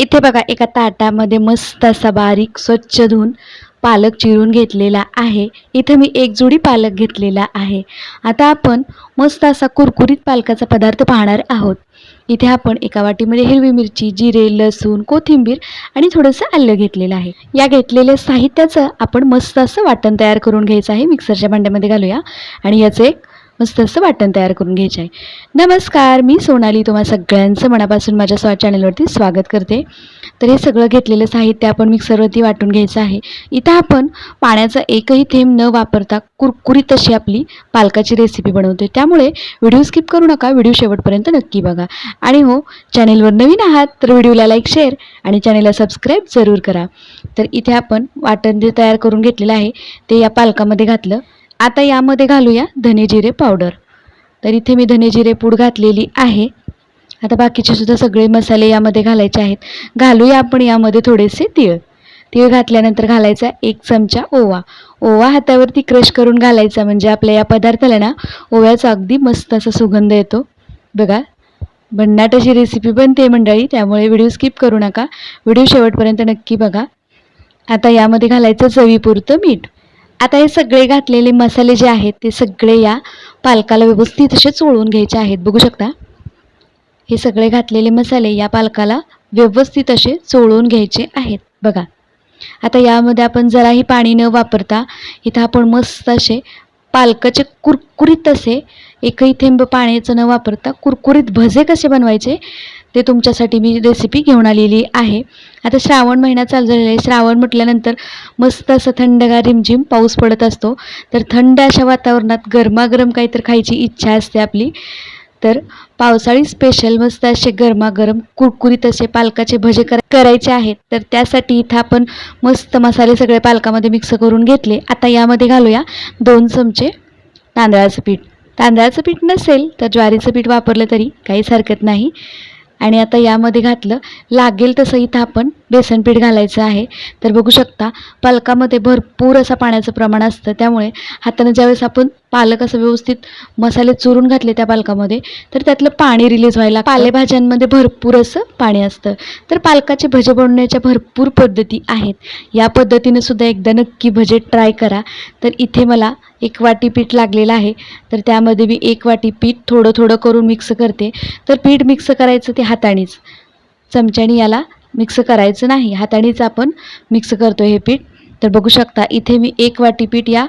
इथे बघा एका ताटामध्ये मस्त असा बारीक स्वच्छ धुवून पालक चिरून घेतलेला आहे. इथे मी एक जुडी पालक घेतलेला आहे. आता आपण मस्त असा कुरकुरीत पालकाचा पदार्थ पाहणार आहोत. इथे आपण एका वाटीमध्ये हिरवी मिरची जिरे लसूण कोथिंबीर आणि थोडंसं आलं घेतलेलं आहे. या घेतलेल्या साहित्याचं आपण मस्त असं वाटण तयार करून घ्यायचं आहे. मिक्सरच्या भांड्यामध्ये घालूया. आणि याचं एक मस्त असं वाटण तयार करून घ्यायचं आहे नमस्कार मी सोनाली. तुम्हा सगळ्यांचं मनापासून माझ्या स्वा चॅनलवरती स्वागत करते. तर हे सगळं घेतलेलं साहित्य आपण मिक्सरवरती वाटून घ्यायचं आहे. इथं आपण पाण्याचा एकही थेंब न वापरता कुरकुरीत अशी आपली पालकाची रेसिपी बनवते त्यामुळे व्हिडिओ स्किप करू नका व्हिडिओ शेवटपर्यंत नक्की बघा. आणि हो चॅनेलवर नवीन आहात तर व्हिडिओला लाईक शेअर आणि चॅनेलला सबस्क्राईब जरूर करा. तर इथे आपण वाटण जे तयार करून घेतलेलं आहे ते या पालकामध्ये घातलं. आता यामध्ये घालूया धने जिरे पावडर. तर इथे मी धने जिरे पूड घातलेली आहे. आता बाकीचे सुद्धा सगळे मसाले यामध्ये घालायचे आहेत. घालूया आपण यामध्ये थोडेसे तीळ. तीळ घातल्यानंतर घालायचा एक चमचा ओवा. ओवा हातावरती क्रश करून घालायचा म्हणजे आपल्या या पदार्थाला ना ओव्याचा अगदी मस्त असा सुगंध येतो. बघा भन्नाट अशी रेसिपी बनते मंडळी त्यामुळे व्हिडिओ स्किप करू नका. व्हिडिओ शेवटपर्यंत नक्की बघा. आता यामध्ये घालायचं चवीपुरतं मीठ. आता हे सगळे घातलेले मसाले जे आहेत ते सगळे या पालकाला व्यवस्थित असे चोळून घ्यायचे आहेत. बघू शकता? हे सगळे घातलेले मसाले या पालकाला व्यवस्थित असे चोळून घ्यायचे आहेत. बघा. आता यामध्ये आपण जराही पाणी न वापरता इथं आपण मस्त असे पालकाचे कुरकुरीत असे एकही थेंब पाण्याचं न वापरता कुरकुरीत भजे कसे बनवायचे? ते तुमच्यासाठी मी रेसिपी घेऊन आलेली आहे. आता श्रावण महिना चालू झालेला आहे. श्रावण म्हटल्यानंतर मस्त असं थंडगार रिमझिम पाऊस पडत असतो. तर थंड अशा वातावरणात गरमागरम काहीतरी खायची इच्छा असते आपली. तर पावसाळी स्पेशल मस्त असे गरमागरम कुरकुरीत असे पालकाचे भजे करा करायचे आहेत. तर त्यासाठी इथं आपण मस्त मसाले सगळे पालकामध्ये मिक्स करून घेतले. आता यामध्ये घालूया दोन चमचे तांदळाचं पीठ. तांदळाचं पीठ नसेल तर ज्वारीचं पीठ वापरलं तरी काहीच हरकत नाही. आणि आता यामध्ये घातलं लागेल तसं इथं आपण बेसन पीठ घालायचं आहे. तर बघू शकता पालकामध्ये भरपूर असं पाण्याचं प्रमाण असतं त्यामुळे हातानं ज्यावेळेस आपण पालक असं व्यवस्थित मसाले चुरून घातले त्या पालकामध्ये तर त्यातलं पाणी रिलीज व्हायला पालेभाज्यांमध्ये भरपूर असं पाणी असतं. तर पालकाचे भजे बनवण्याच्या भरपूर पद्धती आहेत. या पद्धतीने सुद्धा एकदा नक्की भजे ट्राय करा. तर इथे मला एक वाटी पीठ लागलेलं आहे. तर त्यामध्ये मी एक वाटी पीठ थोडं थोडं करून मिक्स करते. तर पीठ मिक्स करायचं ते हातानेच. चमच्याने याला मिक्स करायचं नाही. हातानेच आपण मिक्स करतो हे पीठ. तर बघू शकता इथे मी एक वाटी पीठ या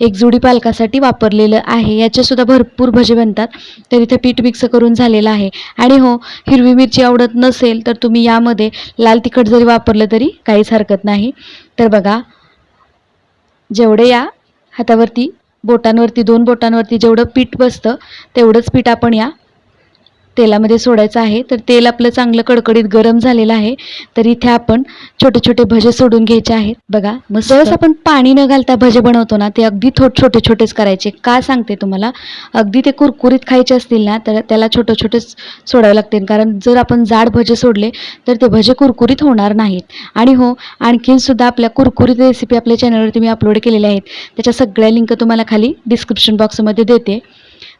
एक जुडी पालकासाठी वापरलेलं आहे. याचेसुद्धा भरपूर भजे बनतात. तर इथे पीठ मिक्स करून झालेलं आहे. आणि हो हिरवी मिरची आवडत नसेल तर तुम्ही यामध्ये लाल तिखट जरी वापरलं तरी काहीच हरकत नाही. तर बघा जेवढे या हातावरती बोटांवरती दोन बोटांवरती जेवढं पीठ बसतं तेवढंच पीठ आपण या तेलामध्ये सोडायचं आहे. तर तेल आपलं चांगलं कडकडीत गरम झालेलं आहे. तर इथे आपण छोटे छोटे भजे सोडून घ्यायचे आहेत. बघा मग सहज आपण पाणी न घालता भजे बनवतो ना ते अगदी थोट छोटे छोटेच करायचे. का सांगते तुम्हाला? अगदी ते कुरकुरीत खायचे असतील ना तर त्याला छोटे छोटेच सोडावे लागतील. कारण जर आपण जाड भजे सोडले तर ते भजे कुरकुरीत होणार नाहीत. आणि हो आणखीनसुद्धा आपल्या कुरकुरीत रेसिपी आपल्या चॅनलवरती मी अपलोड केलेल्या आहेत. त्याच्या सगळ्या लिंक तुम्हाला खाली डिस्क्रिप्शन बॉक्समध्ये देते.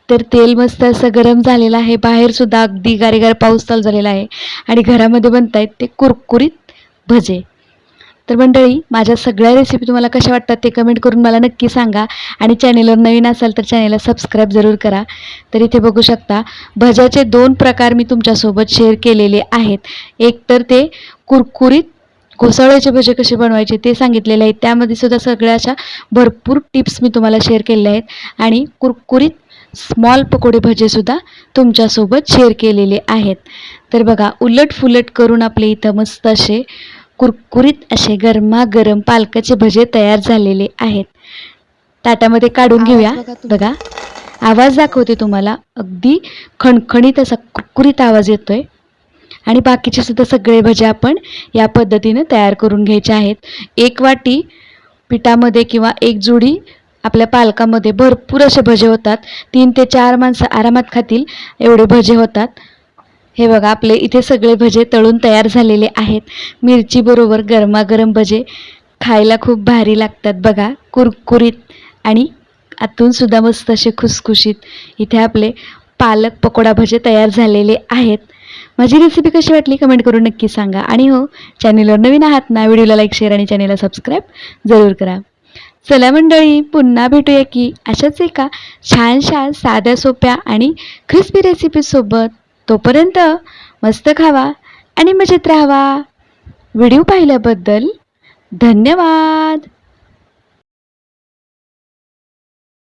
तर तेल मस्त असं गरम झालेलं आहे. बाहेरसुद्धा अगदी गारेगार पाऊस चालू झालेला आहे. आणि घरामध्ये बनत आहेत ते कुरकुरीत भजे. तर मंडळी माझ्या सगळ्या रेसिपी तुम्हाला कशा वाटतात ते कमेंट करून मला नक्की सांगा. आणि चॅनेलवर नवीन असाल तर चॅनेलला सबस्क्राईब जरूर करा. तर इथे बघू शकता भज्याचे दोन प्रकार मी तुमच्यासोबत शेअर केलेले आहेत. एक तर ते कुरकुरीत घोसाळ्याचे भजे कसे बनवायचे ते सांगितलेले आहेत त्यामध्ये सुद्धा सगळ्या अशा भरपूर टिप्स मी तुम्हाला शेअर केलेल्या आहेत. आणि कुरकुरीत स्मॉल पकोडे भजेसुद्धा तुमच्यासोबत शेअर केलेले आहेत. तर बघा उलट फुलट करून आपले इथं मस्त असे कुरकुरीत असे गरमागरम पालकाचे भजे तयार झालेले आहेत. ताटामध्ये काढून घेऊया. बघा आवाज दाखवते तुम्हाला. अगदी खणखणीत असा कुरकुरीत आवाज येतोय. आणि बाकीचे सुद्धा सगळे भजे आपण या पद्धतीनं तयार करून घ्यायचे आहेत. एक वाटी पिठामध्ये किंवा एक जुडी आपल्या पालकामध्ये भरपूर असे भजे होतात. तीन ते चार माणसं आरामात खातील एवढे भजे होतात. हे बघा आपले इथे सगळे भजे तळून तयार झालेले आहेत. मिरचीबरोबर गरमागरम भजे खायला खूप भारी लागतात बघा. कुरकुरीत आणि आतूनसुद्धा मस्त असे खुसखुशीत इथे आपले पालक पकोडा भजे तयार झालेले आहेत. माझी रेसिपी कशी वाटली कमेंट करून नक्की सांगा. आणि हो चॅनेलवर नवीन आहात ना व्हिडिओला लाईक शेअर आणि चॅनेलला सबस्क्राईब जरूर करा. चला मंडळी पुन्हा भेटूया की अशाच एका छानशा साध्या सोप्या आणि क्रिस्पी रेसिपीसोबत तोपर्यंत मस्त खावा आणि मजेत राहावा. व्हिडिओ पाहिल्याबद्दल धन्यवाद.